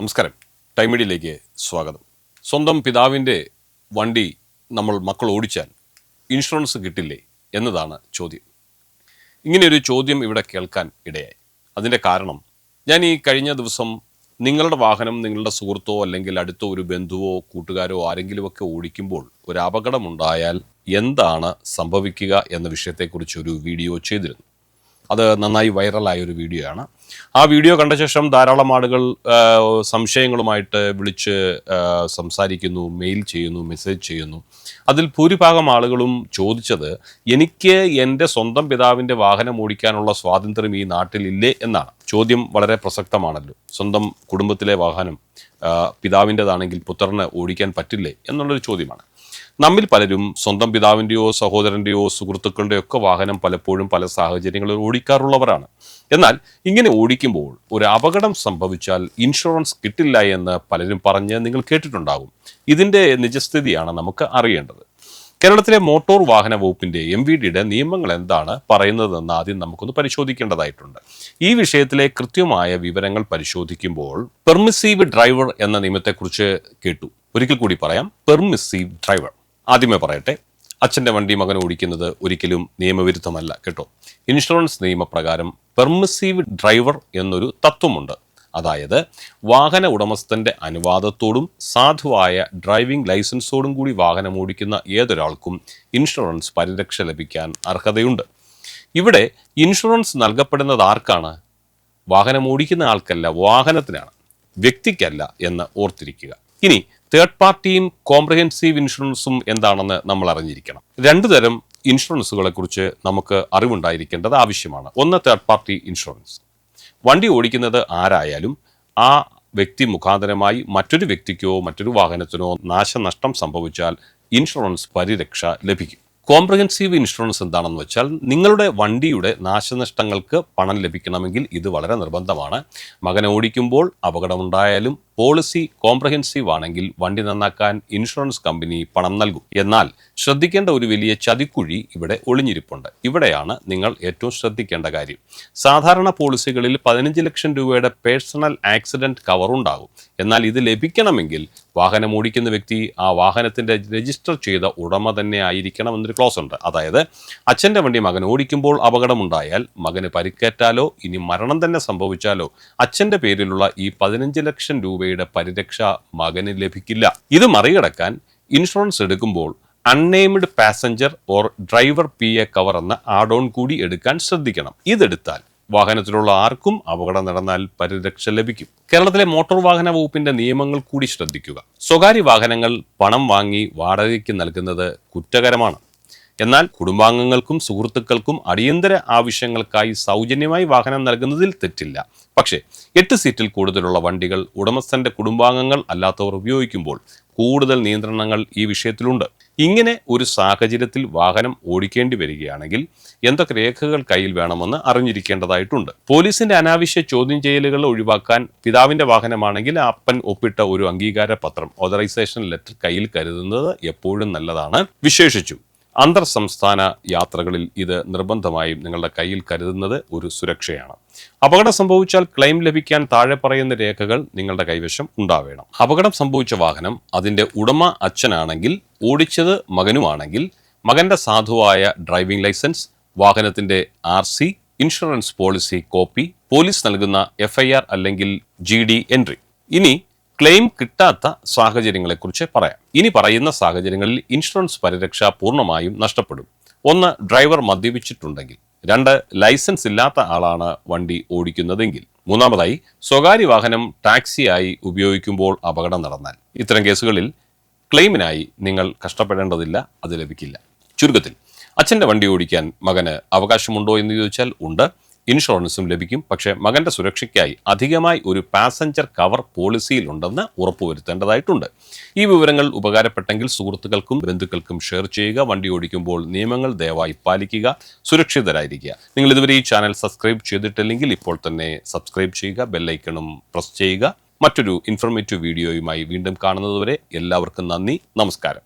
നമസ്കാരം. ടൈം ടൈമിഡിയിലേക്ക് സ്വാഗതം. സ്വന്തം പിതാവിന്റെ വണ്ടി നമ്മൾ മക്കൾ ഓടിച്ചാൽ ഇൻഷുറൻസ് കിട്ടില്ലേ എന്നതാണ് ചോദ്യം. ഇങ്ങനെയൊരു ചോദ്യം ഇവിടെ കേൾക്കാൻ ഇടയായി. അതിന്റെ കാരണം ഞാൻ ഈ കഴിഞ്ഞ ദിവസം നിങ്ങളുടെ വാഹനം നിങ്ങളുടെ സുഹൃത്തോ അല്ലെങ്കിൽ അടുത്ത ഒരു ബന്ധുവോ കൂട്ടുകാരോ ആരെങ്കിലുമൊക്കെ ഓടിക്കുമ്പോൾ ഒരു അപകടമുണ്ടായാൽ എന്താണ് സംഭവിക്കുക എന്ന വിഷയത്തെക്കുറിച്ച് ഒരു വീഡിയോ ചെയ്തിരുന്നു. അത് നന്നായി വൈറലായ ഒരു വീഡിയോ ആണ് ആ വീഡിയോ കണ്ട ശേഷം ധാരാളം ആളുകൾ സംശയങ്ങളുമായിട്ട് വിളിച്ച് സംസാരിക്കുന്നു മെയിൽ ചെയ്യുന്നു മെസ്സേജ് ചെയ്യുന്നു. അതിൽ ഭൂരിഭാഗം ആളുകളും ചോദിച്ചത് എനിക്ക് എന്റെ സ്വന്തം പിതാവിന്റെ വാഹനം ഓടിക്കാനുള്ള സ്വാതന്ത്ര്യം ഈ നാട്ടിലില്ലേ എന്നാണ്. ചോദ്യം വളരെ പ്രസക്തമാണല്ലോ. സ്വന്തം കുടുംബത്തിലെ വാഹനം പിതാവിന്റെതാണെങ്കിൽ പുത്രന് ഓടിക്കാൻ പറ്റില്ലേ? എന്നുള്ളൊരു ചോദ്യമാണ്. നമ്മിൽ പലരും സ്വന്തം പിതാവിന്റെയോ സഹോദരന്റെയോ സുഹൃത്തുക്കളുടെയോ ഒക്കെ വാഹനം പലപ്പോഴും പല സാഹചര്യങ്ങളിൽ ഓടിക്കാറുള്ളവരാണ്. എന്നാൽ ഇങ്ങനെ ഓടിക്കുമ്പോൾ ഒരു അപകടം സംഭവിച്ചാൽ ഇൻഷുറൻസ് കിട്ടില്ല എന്ന് പലരും പറഞ്ഞ് നിങ്ങൾ കേട്ടിട്ടുണ്ടാകും. ഇതിന്റെ നിജസ്ഥിതിയാണ് നമുക്ക് അറിയേണ്ടത്. കേരളത്തിലെ മോട്ടോർ വാഹന വകുപ്പിന്റെ എം വി ഡിയുടെ നിയമങ്ങൾ എന്താണ് പറയുന്നതെന്ന് ആദ്യം നമുക്കൊന്ന് പരിശോധിക്കേണ്ടതായിട്ടുണ്ട്. ഈ വിഷയത്തിലെ കൃത്യമായ വിവരങ്ങൾ പരിശോധിക്കുമ്പോൾ പെർമിസീവ് ഡ്രൈവർ എന്ന നിയമത്തെക്കുറിച്ച് കേട്ടു. ഒരിക്കൽ കൂടി പറയാം പെർമിസീവ് ഡ്രൈവർ. ആദ്യമേ പറയട്ടെ അച്ഛന്റെ വണ്ടി മകൻ ഓടിക്കുന്നത് ഒരിക്കലും നിയമവിരുദ്ധമല്ല കേട്ടോ. ഇൻഷുറൻസ് നിയമപ്രകാരം പെർമിസീവ് ഡ്രൈവർ എന്നൊരു തത്വമുണ്ട്. അതായത് വാഹന ഉടമസ്ഥന്റെ അനുവാദത്തോടും സാധുവായ ഡ്രൈവിംഗ് ലൈസൻസോടും കൂടി വാഹനം ഓടിക്കുന്ന ഏതൊരാൾക്കും ഇൻഷുറൻസ് പരിരക്ഷ ലഭിക്കാൻ അർഹതയുണ്ട്. ഇവിടെ ഇൻഷുറൻസ് നൽകപ്പെടുന്നത് ആർക്കാണ്? വാഹനം ഓടിക്കുന്ന ആൾക്കല്ല വാഹനത്തിനാണ് വ്യക്തിക്കല്ല എന്ന് ഓർത്തിരിക്കുക. ഇനി തേർഡ് പാർട്ടിയും കോംപ്രഹെൻസീവ് ഇൻഷുറൻസും എന്താണെന്ന് നമ്മൾ അറിഞ്ഞിരിക്കണം. രണ്ടു തരം ഇൻഷുറൻസുകളെ കുറിച്ച് നമുക്ക് അറിവുണ്ടായിരിക്കേണ്ടത് ആവശ്യമാണ്. ഒന്ന് തേർഡ് പാർട്ടി ഇൻഷുറൻസ് വണ്ടി ഓടിക്കുന്നത് ആരായാലും ആ വ്യക്തി മുഖാന്തരമായി മറ്റൊരു വ്യക്തിക്കോ മറ്റൊരു വാഹനത്തിനോ നാശനഷ്ടം സംഭവിച്ചാൽ ഇൻഷുറൻസ് പരിരക്ഷ ലഭിക്കും. കോംപ്രഹെൻസീവ് ഇൻഷുറൻസ് എന്താണെന്ന് വെച്ചാൽ നിങ്ങളുടെ വണ്ടിയുടെ നാശനഷ്ടങ്ങൾക്ക് പണം ലഭിക്കണമെങ്കിൽ ഇത് വളരെ നിർബന്ധമാണ്. മകൻ ഓടിക്കുമ്പോൾ അപകടമുണ്ടായാലും പോളിസി കോംപ്രഹെൻസീവ് ആണെങ്കിൽ വണ്ടി നന്നാക്കാൻ ഇൻഷുറൻസ് കമ്പനി പണം നൽകും. എന്നാൽ ശ്രദ്ധിക്കേണ്ട ഒരു വലിയ ചതിക്കുഴി ഇവിടെ ഒളിഞ്ഞിരിപ്പുണ്ട്. ഇവിടെയാണ് നിങ്ങൾ ഏറ്റവും ശ്രദ്ധിക്കേണ്ട കാര്യം. സാധാരണ പോളിസികളിൽ പതിനഞ്ച് ലക്ഷം രൂപയുടെ പേഴ്സണൽ ആക്സിഡന്റ് കവർ ഉണ്ടാകും. എന്നാൽ ഇത് ലഭിക്കണമെങ്കിൽ വാഹനം ഓടിക്കുന്ന വ്യക്തി ആ വാഹനത്തിന്റെ രജിസ്റ്റർ ചെയ്ത ഉടമ തന്നെ ആയിരിക്കണം എന്നൊരു ക്ലോസ് ഉണ്ട്. അതായത് അച്ഛന്റെ വണ്ടി മകൻ ഓടിക്കുമ്പോൾ അപകടമുണ്ടായാൽ മകന് പരിക്കേറ്റാലോ ഇനി മരണം തന്നെ സംഭവിച്ചാലോ അച്ഛന്റെ പേരിലുള്ള ഈ പതിനഞ്ച് ലക്ഷം രൂപയുടെ പരിരക്ഷ മകന് ലഭിക്കില്ല. ഇത് മറികടക്കാൻ ഇൻഷുറൻസ് എടുക്കുമ്പോൾ unnamed passenger or driver P A cover എന്ന ആഡ് ഓൺ കൂടി എടുക്കാൻ ശ്രദ്ധിക്കണം. ഇതെടുത്താൽ വാഹനത്തിലുള്ള ആർക്കും അപകടം നടന്നാൽ പരിരക്ഷ ലഭിക്കും. കേരളത്തിലെ മോട്ടോർ വാഹന വകുപ്പിന്റെ നിയമങ്ങൾ കൂടി ശ്രദ്ധിക്കുക. സ്വകാര്യ വാഹനങ്ങൾ പണം വാങ്ങി വാടകയ്ക്ക് നൽകുന്നത് കുറ്റകരമാണ്. എന്നാൽ കുടുംബാംഗങ്ങൾക്കും സുഹൃത്തുക്കൾക്കും അടിയന്തര ആവശ്യങ്ങൾക്കായി സൗജന്യമായി വാഹനം നൽകുന്നതിൽ തെറ്റില്ല. പക്ഷേ എട്ട് സീറ്റിൽ കൂടുതലുള്ള വണ്ടികൾ ഉടമസ്ഥന്റെ കുടുംബാംഗങ്ങൾ അല്ലാത്തവർ ഉപയോഗിക്കുമ്പോൾ കൂടുതൽ നിയന്ത്രണങ്ങൾ ഈ വിഷയത്തിലുണ്ട്. ഇങ്ങനെ ഒരു സാഹചര്യത്തിൽ വാഹനം ഓടിക്കേണ്ടി വരികയാണെങ്കിൽ എന്തൊക്കെ രേഖകൾ കയ്യിൽ വേണമെന്ന് അറിഞ്ഞിരിക്കേണ്ടതായിട്ടുണ്ട്. പോലീസിന്റെ അനാവശ്യ ചോദ്യം ചെയ്യലുകൾ ഒഴിവാക്കാൻ പിതാവിന്റെ വാഹനമാണെങ്കിൽ അപ്പൻ ഒപ്പിട്ട ഒരു അംഗീകാര പത്രം ഓതറൈസേഷൻ ലെറ്റർ കയ്യിൽ കരുതുന്നത് എപ്പോഴും നല്ലതാണ്. വിശേഷിച്ചു അന്തർ സംസ്ഥാന യാത്രകളിൽ ഇത് നിർബന്ധമായും നിങ്ങളുടെ കയ്യിൽ കരുതുന്നത് ഒരു സുരക്ഷയാണ്. അപകടം സംഭവിച്ചാൽ ക്ലെയിം ലഭിക്കാൻ താഴെ പറയുന്ന രേഖകൾ നിങ്ങളുടെ കൈവശം ഉണ്ടാവേണം. അപകടം സംഭവിച്ച വാഹനം അതിന്റെ ഉടമ അച്ഛനാണെങ്കിൽ ഓടിച്ചത് മകനുമാണെങ്കിൽ മകന്റെ സാധുവായ ഡ്രൈവിംഗ് ലൈസൻസ് വാഹനത്തിന്റെ R C insurance policy copy police നൽകുന്ന എഫ്ഐആർ അല്ലെങ്കിൽ ജി ഡി എൻട്രി. ഇനി ക്ലെയിം കിട്ടാത്ത സാഹചര്യങ്ങളെക്കുറിച്ച് പറയാം. ഇനി പറയുന്ന സാഹചര്യങ്ങളിൽ ഇൻഷുറൻസ് പരിരക്ഷ പൂർണമായും നഷ്ടപ്പെടും. ഒന്ന് ഡ്രൈവർ മദ്യപിച്ചിട്ടുണ്ടെങ്കിൽ. രണ്ട് ലൈസൻസ് ഇല്ലാത്ത ആളാണ് വണ്ടി ഓടിക്കുന്നതെങ്കിൽ. മൂന്നാമതായി സ്വകാര്യ വാഹനം ടാക്സിയായി ഉപയോഗിക്കുമ്പോൾ അപകടം നടന്നാൽ. ഇത്തരം കേസുകളിൽ ക്ലെയിമിനായി നിങ്ങൾ കഷ്ടപ്പെടേണ്ടതില്ല അത് ലഭിക്കില്ല. ചുരുക്കത്തിൽ അച്ഛന്റെ വണ്ടി ഓടിക്കാൻ മകന് അവകാശമുണ്ടോ എന്ന് ചോദിച്ചാൽ ഉണ്ട്. ഇൻഷുറൻസും ലഭിക്കും. പക്ഷേ മകന്റെ സുരക്ഷയ്ക്കായി അധികമായി ഒരു പാസഞ്ചർ കവർ പോളിസിയിലുണ്ടെന്ന് ഉറപ്പുവരുത്തേണ്ടതായിട്ടുണ്ട്. ഈ വിവരങ്ങൾ ഉപകാരപ്പെട്ടെങ്കിൽ സുഹൃത്തുക്കൾക്കും ബന്ധുക്കൾക്കും ഷെയർ ചെയ്യുക. വണ്ടി ഓടിക്കുമ്പോൾ നിയമങ്ങൾ ദയവായി പാലിക്കുക. സുരക്ഷിതരായിരിക്കുക. നിങ്ങൾ ഇതുവരെ ഈ ചാനൽ സബ്സ്ക്രൈബ് ചെയ്തിട്ടില്ലെങ്കിൽ ഇപ്പോൾ തന്നെ സബ്സ്ക്രൈബ് ചെയ്യുക. ബെല്ലൈക്കണും പ്രസ് ചെയ്യുക. മറ്റൊരു ഇൻഫർമേറ്റീവ് വീഡിയോയുമായി വീണ്ടും കാണുന്നതുവരെ എല്ലാവർക്കും നന്ദി. നമസ്കാരം.